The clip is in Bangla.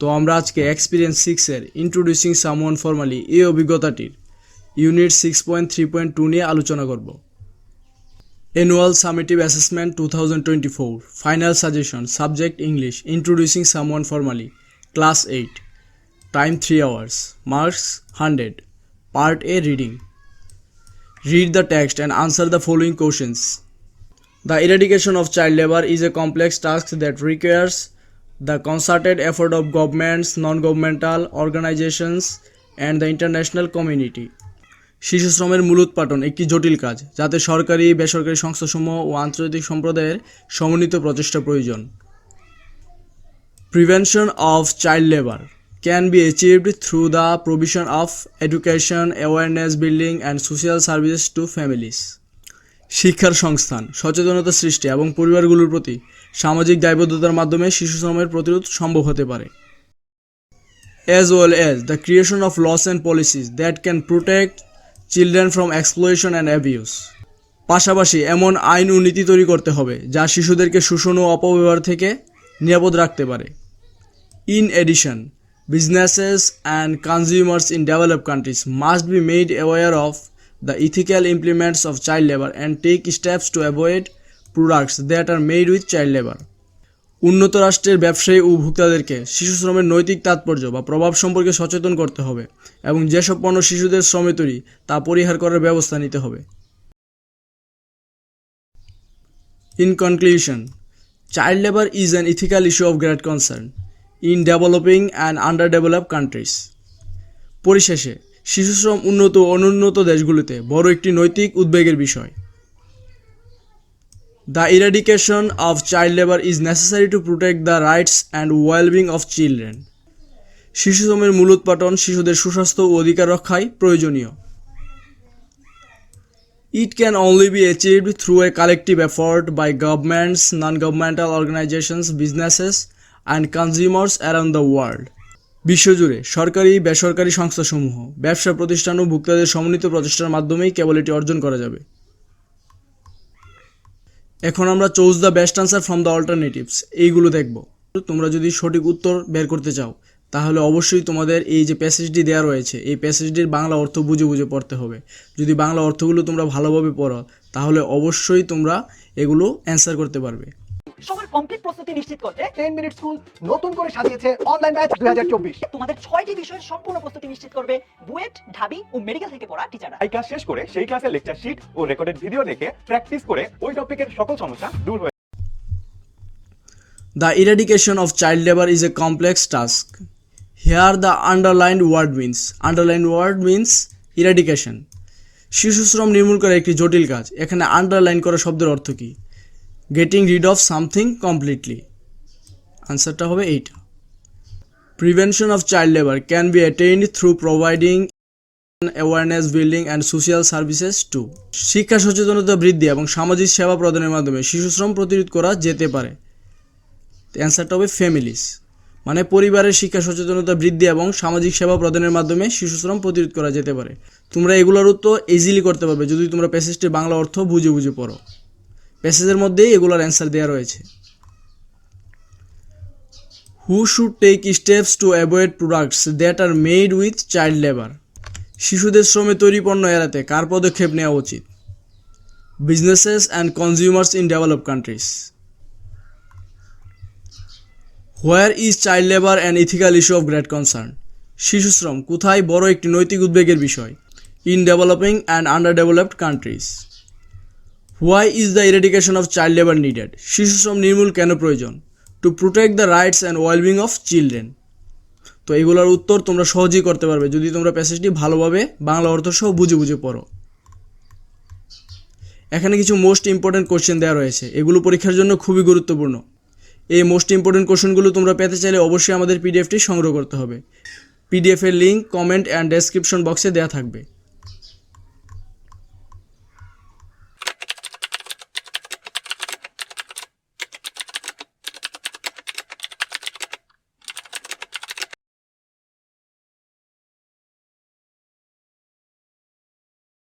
তো আমরা আজকে এক্সপিরিয়েন্স সিক্সের ইন্ট্রোডিউসিং সামওয়ান ফর্মালি এই অভিজ্ঞতাটির unit six point three point two নিয়ে আলোচনা করব annual summative assessment two thousand twenty four final suggestion subject English introducing someone formally class eight time three hours marks hundred part A reading read the text and answer the following questions. The eradication of child labor is a complex task that requires the concerted effort of governments non governmental organizations and the international community শিশু শ্রমের মূল উৎপাটন একটি জটিল কাজ, যাতে সরকারি, বেসরকারি সংস্থাসমূহ ও আন্তর্জাতিক সম্প্রদায়ের সমন্বিত প্রচেষ্টা প্রয়োজন। Prevention of child labour can be achieved through the provision of education awareness building and social services to families শিক্ষার সংস্থান, সচেতনতা সৃষ্টি এবং পরিবারগুলোর প্রতি সামাজিক দায়বদ্ধতার মাধ্যমে শিশু শ্রমের প্রতিরোধ সম্ভব হতে পারে। As well as the creation of laws and policies that can protect children from exploitation and abuse পাশাপাশি এমন আইন ও নীতি তৈরি করতে হবে যা শিশুদেরকে শোষণ ও অপব্যবহার থেকে নিরাপদ রাখতে পারে। In addition businesses and consumers in develop countries must be made aware of the ethical implements of child labour and take steps to avoid products that are made with child labour উন্নত রাষ্ট্রের ব্যবসায়ী ও ভোক্তাদেরকে শিশু শ্রমের নৈতিক তাৎপর্য বা প্রভাব সম্পর্কে সচেতন করতে হবে এবং যেসব পণ্য শিশুদের শ্রমে তৈরি, তা পরিহার করার ব্যবস্থা নিতে হবে। In conclusion child labour is an ethical issue of great concern in developing and under develop countries পরিশেষে শিশুশ্রম উন্নত ও অনুন্নত দেশগুলিতে বড় একটি নৈতিক উদ্বেগের বিষয়। The eradication of child labour is necessary to protect the rights and wellbeing of children শিশুশ্রমের মূলোৎপাটন শিশুদের সুস্বাস্থ্য ও অধিকার রক্ষায় প্রয়োজনীয়। It can only be achieved through a collective effort by governments non governmental organizations, businesses, and consumers around the world. বিশ্বজুড়ে সরকারি, বেসরকারি সংস্থাসমূহ, ব্যবসা প্রতিষ্ঠান ও ভোক্তাদের সমন্বিত প্রচেষ্টার মাধ্যমেই কেবল এটি অর্জন করা যাবে। এখন আমরা choose the best answer from the alternatives, এইগুলো দেখব। তোমরা যদি সঠিক উত্তর বের করতে চাও, তাহলে অবশ্যই তোমাদের এই যে প্যাসেজটি দেওয়া রয়েছে, এই প্যাসেজটির বাংলা অর্থ বুঝে বুঝে পড়তে হবে। যদি বাংলা অর্থগুলো তোমরা ভালোভাবে পড়ো, তাহলে অবশ্যই তোমরা এগুলো অ্যান্সার করতে পারবে। সবার কমপ্লিট প্রস্তুতি নিশ্চিত করতে টেন মিনিট স্কুল নতুন করে সাজিয়েছে অনলাইন ব্যাচ দুই হাজার চব্বিশ তোমাদের ছয়টি বিষয়ের সম্পূর্ণ প্রস্তুতি নিশ্চিত করবে বুয়েট ঢাবি ও মেডিকেল থেকে পড়া টিচাররা এই ক্লাস শেষ করে সেই ক্লাসের লেকচার শিট ও রেকর্ডেড ভিডিও দেখে প্র্যাকটিস করে ওই টপিকের সকল সমস্যা দূর হয়ে The eradication of child labor is a complex task. Here the underlined word means underlined word means eradication. শিশু শ্রম নির্মূল করা একটি জটিল কাজ এখানে আন্ডারলাইন করা শব্দের অর্থ কি getting rid of something completely আনসারটা হবে এইটা। Prevention of child labour can be attained through providing awareness building and social services to শিক্ষা সচেতনতা বৃদ্ধি এবং সামাজিক সেবা প্রদানের মাধ্যমে শিশুশ্রম প্রতিরোধ করা যেতে পারে। অ্যান্সারটা হবে ফ্যামিলিস মানে পরিবারের শিক্ষা সচেতনতা বৃদ্ধি এবং সামাজিক সেবা প্রদানের মাধ্যমে শিশুশ্রম প্রতিরোধ করা যেতে পারে। তোমরা এগুলোর উত্তর ইজিলি করতে পারবে যদি তোমরা প্যাসেজটির বাংলা অর্থ বুঝে বুঝে পড়ো। প্যাসেজের মধ্যেই এগুলোর অ্যান্সার দেওয়া রয়েছে। Who should take steps to avoid products that are made with child labour শিশুদের শ্রমে তৈরি পণ্য এড়াতে কার পদক্ষেপ নেওয়া উচিত? Businesses and consumers in develop countries where is child labour and ethical issue of great concern শিশু শ্রম, কোথায় বড় একটি নৈতিক উদ্বেগের বিষয়? In developing and under developed countries why is the eradication of child labour needed শিশু শ্রম নির্মূল কেন প্রয়োজন? To protect the rights and wellbeing of children তো এগুলোর উত্তর তোমরা সহজেই করতে পারবে যদি তোমরা প্যাসেজটি ভালোভাবে বাংলা অর্থ সহ বুঝে বুঝে পড়ো। এখানে কিছু মোস্ট ইম্পর্ট্যান্ট কোশ্চেন দেওয়া রয়েছে। এগুলো পরীক্ষার জন্য খুবই গুরুত্বপূর্ণ। এই মোস্ট ইম্পর্টেন্ট কোশ্চেনগুলো তোমরা পেতে চাইলে অবশ্যই আমাদের পিডিএফটি সংগ্রহ করতে হবে। পিডিএফের লিঙ্ক কমেন্ট অ্যান্ড ডেসক্রিপশন বক্সে দেওয়া থাকবে।